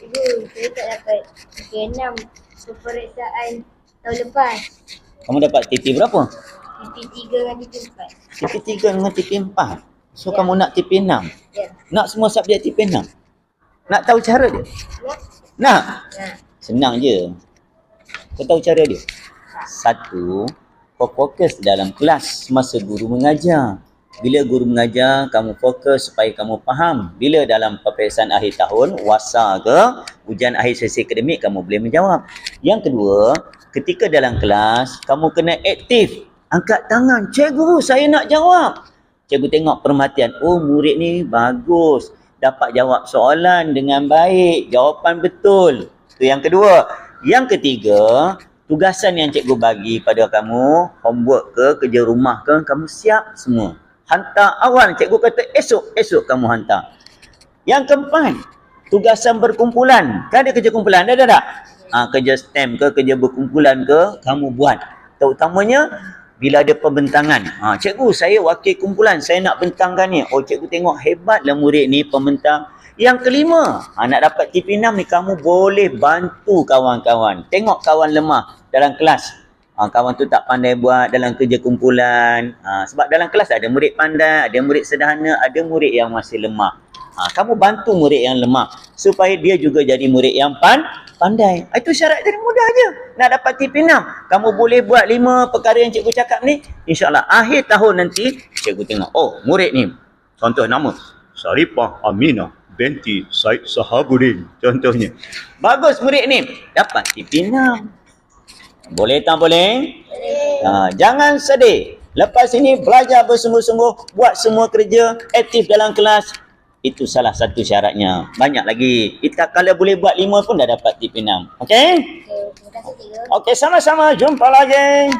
Ibu, saya tak dapat TP6 peperiksaan tahun lepas. Kamu dapat TP berapa? TP3 dengan TP4. TP 3 dengan TP 4. So Ya. kamu nak TP 6. Ya. Nak semua subjek TP 6. Nak tahu cara dia? Nak? Nak? Nah. Senang je. Kau tahu cara dia? Satu, kau fokus dalam kelas masa guru mengajar. Bila guru mengajar, kamu fokus supaya kamu faham. Bila dalam peperiksaan akhir tahun, wasa ke, ujian akhir sesi akademik, kamu boleh menjawab. Yang kedua, ketika dalam kelas, kamu kena aktif. Angkat tangan, cikgu saya nak jawab. Cikgu tengok perhatian, oh murid ni bagus. Dapat jawab soalan dengan baik, jawapan betul. Itu yang kedua. Yang ketiga, tugasan yang cikgu bagi pada kamu, homework ke, kerja rumah ke, kamu siap semua. Hantar awal, cikgu kata esok, esok kamu hantar. Yang keempat, tugasan berkumpulan. Kan ada kerja kumpulan, ada tak? Ha, kerja STEM ke, kerja berkumpulan ke, kamu buat. Terutamanya, bila ada pembentangan. Ha, cikgu, saya wakil kumpulan, saya nak bentangkan ni. Oh, cikgu tengok hebatlah murid ni pembentang. Yang kelima, ha, nak dapat TP6 ni, kamu boleh bantu kawan-kawan. Tengok kawan lemah dalam kelas. Ha, kawan tu tak pandai buat dalam kerja kumpulan. Ha, sebab dalam kelas ada murid pandai, ada murid sederhana, ada murid yang masih lemah. Ha, kamu bantu murid yang lemah supaya dia juga jadi murid yang pan pandai. Itu syarat jadi mudah je. Nak dapat TP6, kamu boleh buat lima perkara yang cikgu cakap ni. InsyaAllah akhir tahun nanti, cikgu tengok. Oh, murid ni. Contoh nama. Saripah Aminah binti Said Sahabudin. Contohnya. Bagus murid ni. Dapat TP6. Boleh tak boleh? Ha, jangan sedih. Lepas ini belajar bersungguh-sungguh, buat semua kerja, aktif dalam kelas. Itu salah satu syaratnya. Banyak lagi. Kita kalau boleh buat lima pun dah dapat TP6. Okey? Okay, terima kasih cikgu. Okey, sama-sama. Jumpa lagi.